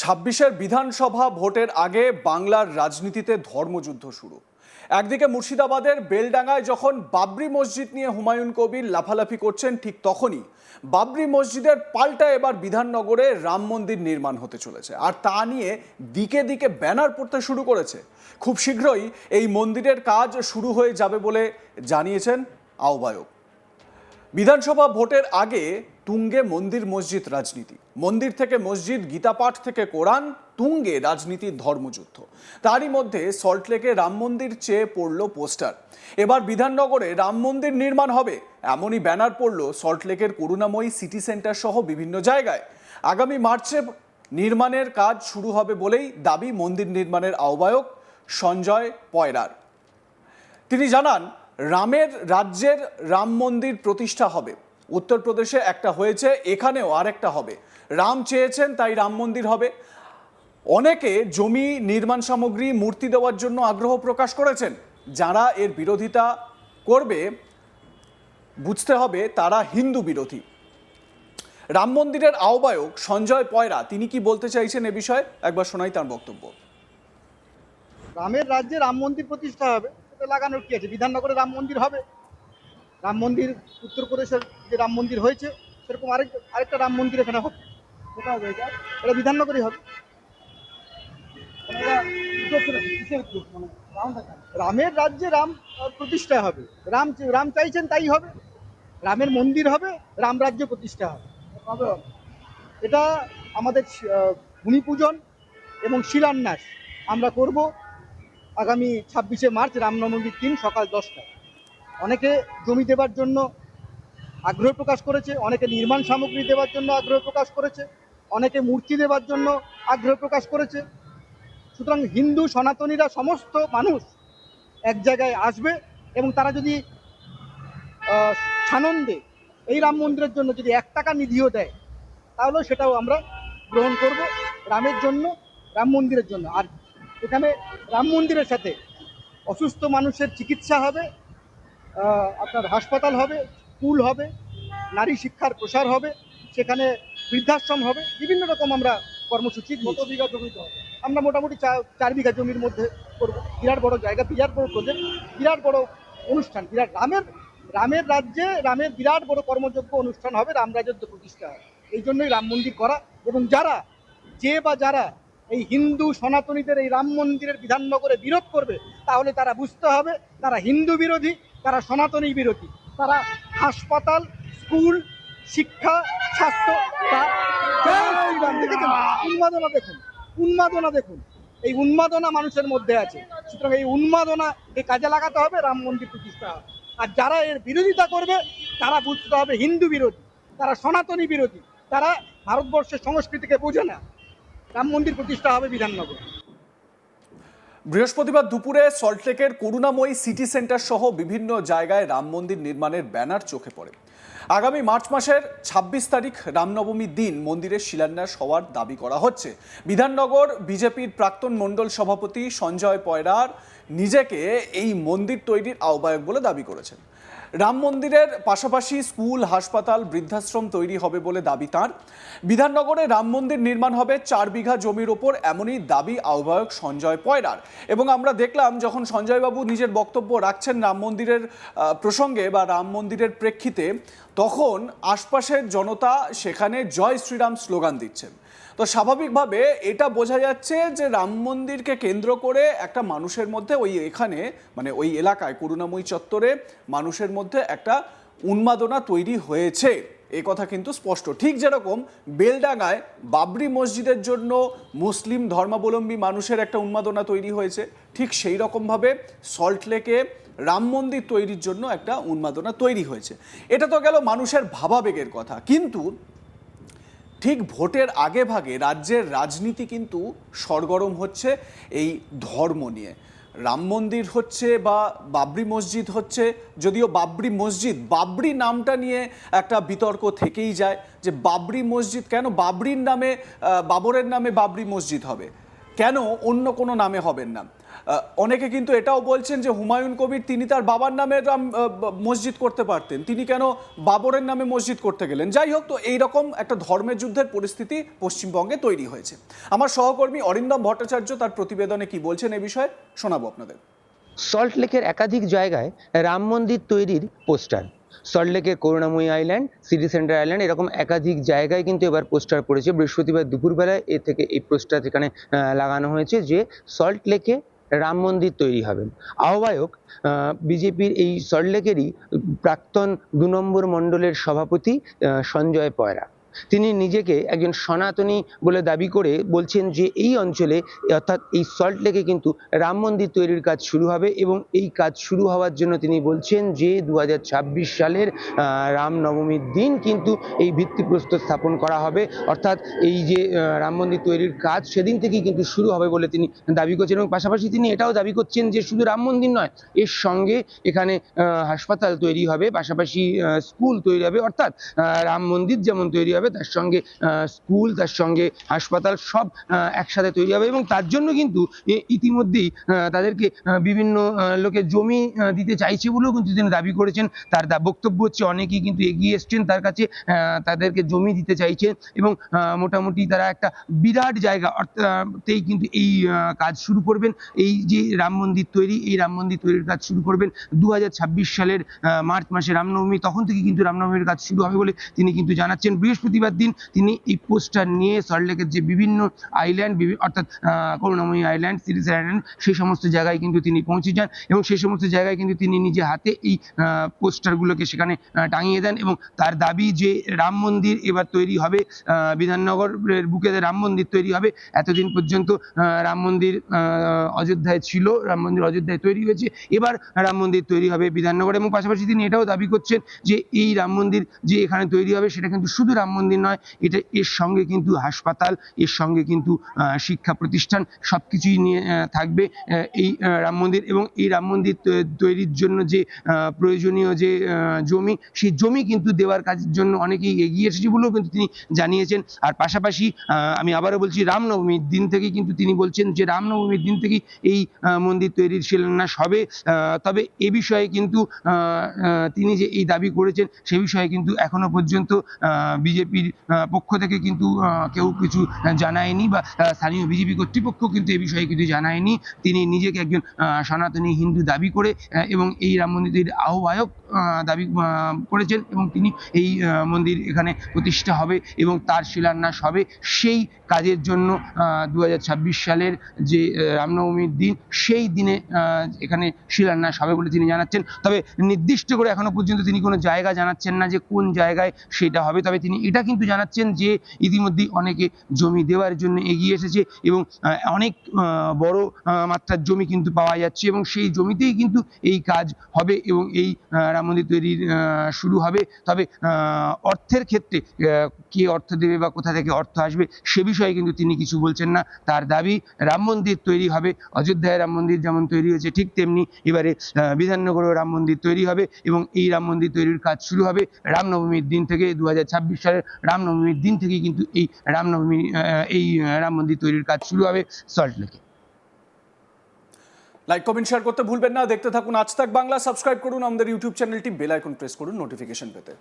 ছাব্বিশের বিধানসভা ভোটের আগে বাংলার রাজনীতিতে ধর্মযুদ্ধ শুরু। একদিকে মুর্শিদাবাদের বেলডাঙ্গায় যখন বাবরি মসজিদ নিয়ে হুমায়ুন কবির লাফালাফি করছেন, ঠিক তখনই বাবরি মসজিদের পাল্টা এবার বিধাননগরে রাম মন্দির নির্মাণ হতে চলেছে। আর তা নিয়ে দিকে দিকে ব্যানার পড়তে শুরু করেছে। খুব শীঘ্রই এই মন্দিরের কাজ শুরু হয়ে যাবে বলে জানিয়েছেন আহ্বায়ক। বিধানসভা ভোটের আগে তুঙ্গে মন্দির, মসজিদ, রাজনীতি। মন্দির থেকে মসজিদ, গীতাপাঠ থেকে কোরআন, তুঙ্গে রাজনীতির ধর্মযুদ্ধ। তারই মধ্যে সল্টলেকে রাম মন্দির চেয়ে পড়ল পোস্টার। এবার বিধাননগরে রাম মন্দির নির্মাণ হবে। এমনই ব্যানার পড়ল সল্টলেকের করুণাময়ী সিটি সেন্টার সহ বিভিন্ন জায়গায়। আগামী মার্চে নির্মাণের কাজ শুরু হবে বলেই দাবি মন্দির নির্মাণের আহ্বায়ক সঞ্জয় পয়রার। তিনি জানান, রামের রাজ্যের রাম মন্দির প্রতিষ্ঠা হবে। উত্তরপ্রদেশে একটা হয়েছে, এখানেও আরেকটা হবে। রাম চেয়েছেন, তাই রাম মন্দির হবে। অনেকে জমি নির্মাণ সামগ্রী, মূর্তি দেওয়ার জন্য আগ্রহ প্রকাশ করেছেন। যারা এর বিরোধিতা করবে, বুঝতে হবে তারা হিন্দু বিরোধী। রাম মন্দিরের আহ্বায়ক সঞ্জয় পয়রা, তিনি কি বলতে চাইছেন এ বিষয়ে? একবার শোনাই তার বক্তব্য। রামের রাজ্যে রাম মন্দির প্রতিষ্ঠা হবে লাগানোর কি আছে? বিধাননগরে রাম মন্দির হবে? রাম মন্দির উত্তরপ্রদেশের যে রাম মন্দির হয়েছে, সেরকম আরেক, আরেকটা রাম মন্দির এখানে হবে হবে এটা। এটা বিধাননগরই হবে। মানে রামের রাজ্যে রাম প্রতিষ্ঠা হবে। রাম রাম চাইছেন তাই হবে। রামের মন্দির হবে, রাম রাজ্য প্রতিষ্ঠা হবে। এটা আমাদের ভূমি পূজন এবং শিলান্যাস আমরা করব আগামী ছাব্বিশে মার্চ রামনবমীর দিন সকাল দশটায়। অনেকে জমি দেবার জন্য আগ্রহ প্রকাশ করেছে, অনেকে নির্মাণ সামগ্রী দেওয়ার জন্য আগ্রহ প্রকাশ করেছে, অনেকে মূর্তি দেওয়ার জন্য আগ্রহ প্রকাশ করেছে। সুতরাং হিন্দু সনাতনীরা সমস্ত মানুষ এক জায়গায় আসবে এবং তারা যদি সানন্দে এই রাম মন্দিরের জন্য যদি এক টাকা নিধিও দেয়, তাহলেও সেটাও আমরা গ্রহণ করব রামের জন্য, রাম মন্দিরের জন্য। আর এখানে রাম মন্দিরের সাথে অসুস্থ মানুষের চিকিৎসা হবে আপনার হাসপাতাল হবে স্কুল হবে নারী শিক্ষার প্রসার হবে সেখানে বৃদ্ধাশ্রম হবে বিভিন্ন রকম আমরা কর্মসূচি কত বিঘা জমিতে হবে। আমরা মোটামুটি চার বিঘা জমির মধ্যে করব। বিরাট বড় জায়গা বিরাট বড় প্রজেক্ট বিরাট বড় অনুষ্ঠান বিরাট রামের রামের রাজ্যে রামের বিরাট বড় কর্মযোগ্য অনুষ্ঠান হবে রাম রাজত্ব প্রতিষ্ঠা হবে। এই জন্যই রাম মন্দির করা এবং যারা যে বা যারা এই হিন্দু সনাতনীদের এই রাম মন্দিরের বিধাননগরে বিরোধ করবে তাহলে তারা বুঝতে হবে তারা হিন্দু বিরোধী তারা সনাতনী বিরোধী, তারা হাসপাতাল, স্কুল, শিক্ষা, স্বাস্থ্য উন্মাদনা দেখুন উন্মাদনা দেখুন। এই উন্মাদনা মানুষের মধ্যে আছে। সুতরাং এই উন্মাদনা উন্মাদনাকে কাজে লাগাতে হবে, রাম মন্দির প্রতিষ্ঠা আর যারা এর বিরোধিতা করবে, তারা বুঝতে হবে হিন্দু বিরোধী, তারা সনাতনী বিরোধী, তারা ভারতবর্ষের সংস্কৃতিকে বোঝে না। রাম মন্দির প্রতিষ্ঠা হবে বিধাননগর। বৃহস্পতিবার দুপুরে সল্টলেকের করুণাময়ী সিটি সেন্টার সহ বিভিন্ন জায়গায় রাম মন্দির নির্মাণের ব্যানার চোখে পড়ে। আগামী মার্চ মাসের ২৬ তারিখ রামনবমীর দিন মন্দিরের শিলান্যাস হওয়ার দাবি করা হচ্ছে। বিধাননগর বিজেপির প্রাক্তন মণ্ডল সভাপতি সঞ্জয় পয়রার নিজেকে এই মন্দির তৈরির আহ্বায়ক বলে দাবি করেছেন। রাম মন্দিরের পাশাপাশি স্কুল, হাসপাতাল, বৃদ্ধাশ্রম তৈরি হবে বলে দাবি তাঁর। বিধাননগরে রাম মন্দির নির্মাণ হবে চার বিঘা জমির ওপর, এমনই দাবি আহ্বায়ক সঞ্জয় পয়রার। এবং আমরা দেখলাম যখন সঞ্জয়বাবু নিজের বক্তব্য রাখছেন রাম মন্দিরের প্রসঙ্গে বা রাম মন্দিরের প্রেক্ষিতে, তখন আশপাশের জনতা সেখানে জয় শ্রীরাম স্লোগান দিচ্ছেন। তো স্বাভাবিকভাবে এটা বোঝা যাচ্ছে যে রাম মন্দিরকে কেন্দ্র করে একটা মানুষের মধ্যে ওই এখানে মানে ওই এলাকায়, করুণাময়ী চত্বরে মানুষের মধ্যে একটা উন্মাদনা তৈরি হয়েছে। এ কথা কিন্তু স্পষ্ট। ঠিক যেরকম বেলডাঙ্গায় বাবরি মসজিদের জন্য মুসলিম ধর্মাবলম্বী মানুষের একটা উন্মাদনা তৈরি হয়েছে, ঠিক সেই রকমভাবে সল্টলেকে রাম মন্দির তৈরির জন্য একটা উন্মাদনা তৈরি হয়েছে। এটা তো গেল মানুষের ভাবাবেগের কথা। কিন্তু ঠিক ভোটের আগে ভাগে রাজ্যের রাজনীতি কিন্তু সরগরম হচ্ছে এই ধর্ম নিয়ে। রাম মন্দির হচ্ছে বা বাবরি মসজিদ হচ্ছে, যদিও বাবরি মসজিদ, বাবরি নামটা নিয়ে একটা বিতর্ক থেকেই যায় যে বাবরি মসজিদ কেন বাবরির নামে বাবরের নামে বাবরি মসজিদ হবে? কেন অন্য কোনো নামে হবেন না? অনেকে কিন্তু এটাও বলছেন যে হুমায়ুন কবির তিনি তার বাবার নামে মসজিদ করতে পারতেন। তিনি কেন বাবরের নামে মসজিদ করতে গেলেন? যাই হোক, তো এইরকম একটা ধর্মের যুদ্ধের পরিস্থিতি পশ্চিমবঙ্গে তৈরি হয়েছে। আমার সহকর্মী অরিন্দম ভট্টাচার্য তার প্রতিবেদনে কি বলছেন এ বিষয়ে শোনাবো আপনাদের। সল্টলেকের একাধিক জায়গায় রাম মন্দির তৈরির পোস্টার। সল্টলেকের Karunamoyee island, city centre island, এরকম একাধিক জায়গায় কিন্তু এবার পোস্টার পড়েছে। বৃহস্পতিবার দুপুরবেলায় এ থেকে এই পোস্টার এখানে লাগানো হয়েছে যে সল্টলেকে রাম মন্দির তৈরি হবে। আহ্বায়ক বিজেপির এই সল্টলেকেরই প্রাক্তন দু নম্বর মণ্ডলের সভাপতি সঞ্জয় পয়রা। তিনি নিজেকে একজন সনাতনী বলে দাবি করে বলছেন যে এই অঞ্চলে, অর্থাৎ এই সল্ট লেকে কিন্তু রাম মন্দির তৈরির কাজ শুরু হবে এবং এই কাজ শুরু হওয়ার জন্য তিনি বলছেন যে দু হাজার ছাব্বিশ সালের রামনবমীর দিন কিন্তু এই ভিত্তিপ্রস্তর স্থাপন করা হবে। অর্থাৎ এই যে রাম মন্দির তৈরির কাজ সেদিন থেকেই কিন্তু শুরু হবে বলে তিনি দাবি করছেন এবং পাশাপাশি তিনি এটাও দাবি করছেন যে শুধু রাম মন্দির নয়, এর সঙ্গে এখানে হাসপাতাল তৈরি হবে, পাশাপাশি স্কুল তৈরি হবে। অর্থাৎ রাম মন্দির যেমন তৈরি হবে তার সঙ্গে স্কুল তার সঙ্গে হাসপাতাল সব একসাথে তৈরি হবে এবং তার জন্য কিন্তু ইতিমধ্যেই তাদেরকে বিভিন্ন লোকে জমি দিতে চাইছে বলেও কিন্তু তিনি দাবি করেছেন। তার বক্তব্য হচ্ছে অনেকেই কিন্তু এগিয়ে এসছেন তার কাছে তাদেরকে জমি দিতে চাইছেন এবং মোটামুটি তারা একটা বিরাট জায়গা অর্থ- আহ, তেই কিন্তু এই কাজ শুরু করবেন। এই যে রাম মন্দির তৈরি এই রাম মন্দির তৈরির কাজ শুরু করবেন দু হাজার ছাব্বিশ সালের মার্চ মাসে রামনবমী তখন থেকে কিন্তু রামনবমীর কাজ শুরু হবে বলে তিনি কিন্তু জানাচ্ছেন। বৃহস্পতিবার দিন তিনি এই পোস্টার নিয়ে সল্টলেকের যে বিভিন্ন আইল্যান্ড অর্থাৎ করুণাময়ী আইল্যান্ড সিরিজ আইল্যান্ড সেই সমস্ত জায়গায় কিন্তু তিনি পৌঁছে যান এবং সেই সমস্ত জায়গায় কিন্তু তিনি নিজে হাতে এই পোস্টারগুলোকে সেখানে টাঙিয়ে দেন এবং তার দাবি যে রাম মন্দির এবার তৈরি হবে বিধাননগরের বুকে রাম মন্দির তৈরি হবে, এতদিন পর্যন্ত রাম মন্দির অযোধ্যায় ছিল, রাম মন্দির অযোধ্যায় তৈরি হয়েছে, এবার রাম মন্দির তৈরি হবে বিধাননগরে এবং পাশাপাশি তিনি এটাও দাবি করছেন যে এই রাম মন্দির যে এখানে তৈরি হবে সেটা কিন্তু শুধু রাম মন্দির নয়, এটা এর সঙ্গে কিন্তু হাসপাতাল, এর সঙ্গে কিন্তু শিক্ষা প্রতিষ্ঠান সব কিছুই নিয়ে থাকবে এই রাম মন্দির এবং এই রাম মন্দির তৈরির জন্য যে প্রয়োজনীয় যে জমি, সেই জমি কিন্তু দেওয়ার কাজের জন্য অনেকেই এগিয়ে এসেছে বলেও কিন্তু তিনি জানিয়েছেন। আর পাশাপাশি আমি আবারও বলছি, রামনবমীর দিন থেকেই কিন্তু তিনি বলছেন যে, রামনবমীর দিন থেকেই এই মন্দির তৈরির শিলান্যাস হবে। তবে এ বিষয়ে কিন্তু তিনি যে এই দাবি করেছেন, সে বিষয়ে কিন্তু এখনও পর্যন্ত বিজেপির পক্ষ থেকে কিন্তু কেউ কিছু জানায়নি বা স্থানীয় বিজেপি কর্তৃপক্ষ কিন্তু এ বিষয়ে কিছু জানায়নি। তিনি নিজেকে একজন সনাতনী হিন্দু দাবি করে এবং এই রাম মন্দিরের আহ্বায়ক আহ, দাবি করেছেন এবং তিনি এই মন্দির এখানে প্রতিষ্ঠা হবে এবং তার শিলান্যাস হবে। সেই কাজের জন্য দু হাজার ছাব্বিশ সালের যে রামনবমীর দিন সেই দিনে এখানে শিলান্যাস হবে বলে তিনি জানাচ্ছেন। তবে নির্দিষ্ট করে এখনও পর্যন্ত তিনি কোনো জায়গা জানাচ্ছেন না যে কোন জায়গায় সেটা হবে। তবে তিনি এটা কিন্তু জানাচ্ছেন যে ইতিমধ্যে অনেকে জমি দেওয়ার জন্য এগিয়ে এসেছে এবং অনেক বড় মাত্রার জমি কিন্তু পাওয়া যাচ্ছে এবং সেই জমিতেই কিন্তু এই কাজ হবে এবং এই রাম মন্দির তৈরির শুরু হবে। তবে অর্থের ক্ষেত্রে কে অর্থ দেবে বা কোথা থেকে অর্থ আসবে সে বিষয়ে কিন্তু তিনি কিছু বলছেন না। তার দাবি, রাম মন্দির তৈরি হবে। অযোধ্যায় রাম মন্দির যেমন তৈরি হয়েছে ঠিক তেমনি এবারে বিধাননগরেও রাম মন্দির তৈরি হবে এবং এই রাম মন্দির তৈরির কাজ শুরু হবে রামনবমীর দিন থেকে দু সালের রামনবমীর দিন থেকেই কিন্তু এই রামনবমী এই রাম মন্দির তৈরির কাজ শুরু হবে সল্টলেকে লাইক কমেন্ট শেয়ার করতে ভুলবেন না। দেখতে থাকুন আজ তাক বাংলা। সাবস্ক্রাইব করুন আমাদের ইউটিউব চ্যানেলটি বেল আইকন প্রেস করুন নোটিফিকেশন পেতে।